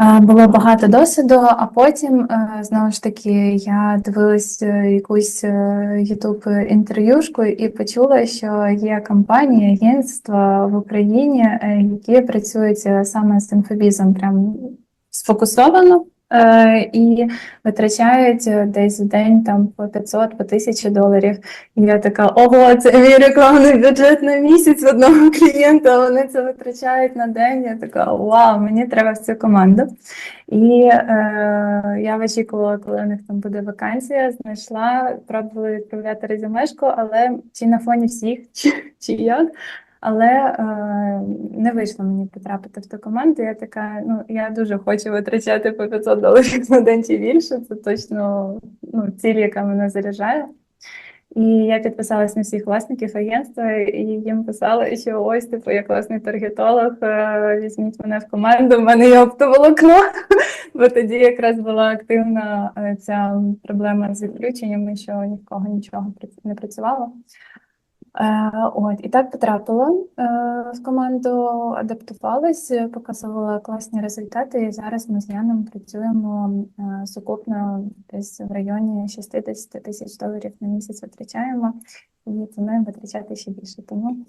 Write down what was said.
Е, Було багато досвіду, а потім е, знову ж таки я дивилась е, якусь youtube інтерв'юшку і почула, що є компанії, агентства в Україні, е, які працюють е, саме з інфобізом, прям сфокусовано. Е, І витрачають е, десь в день там по 500, по 1000 доларів. І я така, ого, це мій рекламний бюджет на місяць одного клієнта. Вони це витрачають на день. Я така, вау, мені треба в цю команду. І е, я очікувала, коли у них там буде вакансія, знайшла, пробувала відправляти резюмешку, але чи на фоні всіх, чи, чи як. Але е, не вийшло мені потрапити в ту команду. Я така, ну я дуже хочу витрачати по 500 доларів на день чи більше. Це точно ну, ціль, яка мене заряджає. І я підписалась на всіх власників агентства і їм писала, що ось типу я класний таргетолог, е, візьміть мене в команду, в мене є оптоволокно. Бо тоді якраз була активна е, ця проблема з відключеннями, що ні в кого нічого не працювало. Е, От, і так потрапила е, в команду, адаптувалась, показувала класні результати. І зараз ми з Яном працюємо е, сукупно десь в районі 60 тисяч доларів на місяць витрачаємо і плануємо витрачати ще більше. Тому